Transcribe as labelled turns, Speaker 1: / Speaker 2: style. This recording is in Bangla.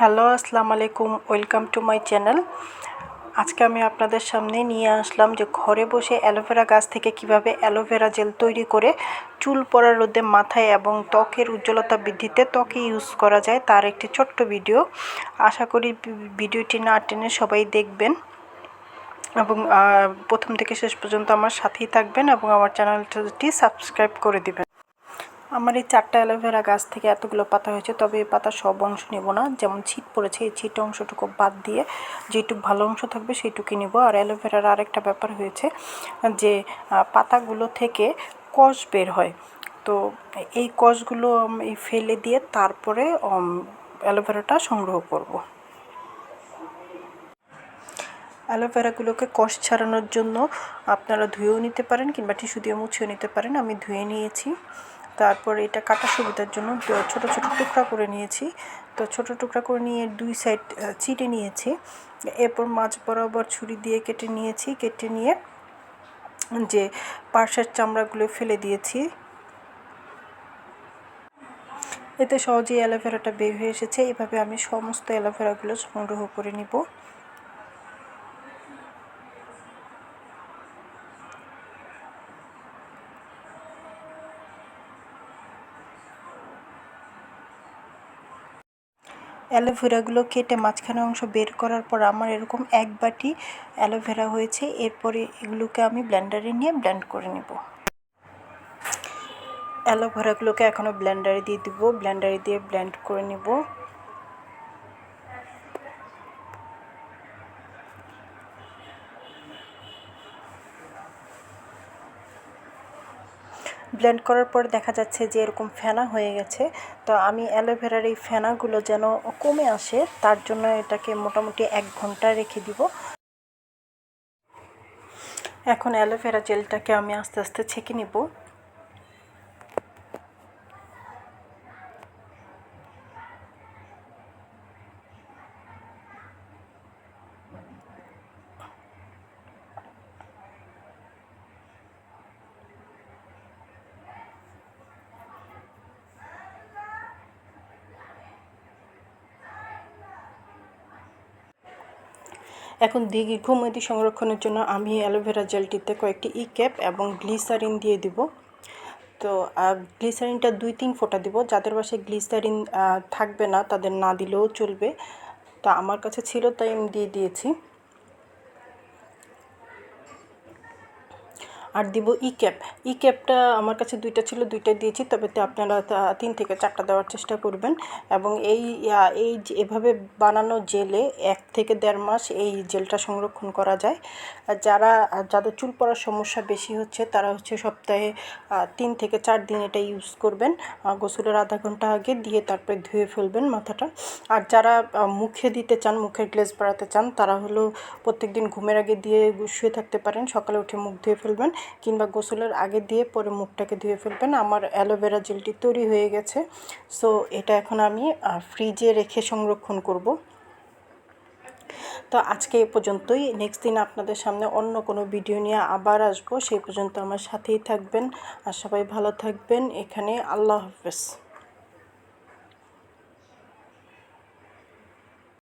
Speaker 1: হ্যালো, আসসালামু আলাইকুম, ওয়েলকাম টু মাই চ্যানেল। আজকে আমি আপনাদের সামনে নিয়ে আসলাম যে ঘরে বসে অ্যালোভেরা গাছ থেকে কীভাবে অ্যালোভেরা জেল তৈরি করে চুল পড়ার রোদে মাথায় এবং ত্বকের উজ্জ্বলতা বৃদ্ধিতে ত্বকে ইউজ করা যায় তার একটি ছোট্ট ভিডিও। আশা করি ভিডিওটি না টেনে সবাই দেখবেন এবং প্রথম থেকে শেষ পর্যন্ত আমার সাথেই থাকবেন এবং আমার চ্যানেলটি সাবস্ক্রাইব করে দিবেন। আমার এই চারটা অ্যালোভেরা গাছ থেকে এতগুলো পাতা হয়েছে, তবে এই পাতা সব অংশ নেব না। যেমন ছিট পড়েছে, এই ছিট অংশটুকু বাদ দিয়ে যেটুকু ভালো অংশ থাকবে সেইটুকুই নেব। আর অ্যালোভেরার আরেকটা ব্যাপার হয়েছে যে পাতাগুলো থেকে কষ বের হয়। তো এই কষগুলো আমি ফেলে দিয়ে তারপরে অ্যালোভেরাটা সংগ্রহ করব। অ্যালোভেরাগুলোকে কষ ছাড়ানোর জন্য আপনারা ধুয়েও নিতে পারেন কিংবা টিস্যু দিয়ে মুছেও নিতে পারেন। আমি ধুয়ে নিয়েছি। তারপর এটা কাটা সুবিধার জন্য ছোট ছোট টুকরা করে নিয়েছি। তো ছোট টুকরা করে নিয়ে দুই সাইড চিটে নিয়েছি। এরপর মাছ বরাবর ছুরি দিয়ে কেটে নিয়েছি। কেটে নিয়ে যে পার্শ্বের চামড়াগুলো ফেলে দিয়েছি। এতে সহজেই অ্যালোভেরাটা বের হয়ে এসেছে। এভাবে আমি সমস্ত অ্যালোভেরাগুলো সংগ্রহ করে নিব। অ্যালোভেরাগুলো কেটে মাঝখানে অংশ বের করার পর আমার এরকম এক বাটি অ্যালোভেরা হয়েছে। এরপরে এগুলোকে আমি ব্লেন্ডারে নিয়ে ব্ল্যান্ড করে নেব। অ্যালোভেরাগুলোকে এখনও ব্লেন্ডারে দিয়ে দিব। ব্লেন্ডারে দিয়ে ব্ল্যান্ড করে নেব। ব্লেন্ড করার পর দেখা যাচ্ছে যে এরকম ফেনা হয়ে গেছে। তো আমি অ্যালোভেরার এই ফেনাগুলো যেন কমে আসে, তার জন্য এটাকে মোটামুটি এক ঘণ্টা রেখে দিব। এখন অ্যালোভেরা জেলটাকে আমি আস্তে আস্তে ছেঁকে নিব। এখন দীর্ঘমেয়াদী সংরক্ষণের জন্য আমি অ্যালোভেরা জেলটিতে কয়েকটি ই ক্যাপ এবং গ্লিসারিন দিয়ে দিব। তো গ্লিসারিনটা দুই তিন ফোঁটা দিব। যাদের বাসায় গ্লিসারিন থাকবে না, তাদের না দিলেও চলবে। তা আমার কাছে ছিল, তাই আমি দিয়ে দিয়েছি। আর দিব ই ক্যাপ ই ক্যাপটা আমার কাছে দুইটা ছিল দুইটা দিয়েছি, তবে আপনারা তিন থেকে চারটা দেওয়ার চেষ্টা করবেন। এবং এই এই এভাবে বানানো জেলে এক থেকে দেড় মাস এই জেলটা সংরক্ষণ করা যায়। যারা, যাদের চুল পড়ার সমস্যা বেশি হচ্ছে, তারা হচ্ছে সপ্তাহে তিন থেকে চার দিন এটা ইউজ করবেন। গোসলের আধা ঘণ্টা আগে দিয়ে তারপরে ধুয়ে ফেলবেন মাথাটা। আর যারা মুখে দিতে চান, মুখের গ্লেজ বাড়াতে চান, তারা হলো প্রত্যেক দিন ঘুমের আগে দিয়ে শুয়ে থাকতে পারেন, সকালে উঠে মুখ ধুয়ে ফেলবেন। কিংবা গোসলের আগে দিয়ে পরে মুখটাকে ধুয়ে ফেলবেন। আমার অ্যালোভেরা জেলটি তৈরি হয়ে গেছে। সো এটা এখন আমি ফ্রিজে রেখে সংরক্ষণ করব। তো আজকে এ পর্যন্তই। নেক্সট দিন আপনাদের সামনে অন্য কোনো ভিডিও নিয়ে আবার আসব। সেই পর্যন্ত আমার সাথেই থাকবেন। আর সবাই ভালো থাকবেন। এখানে আল্লাহ হাফেজ।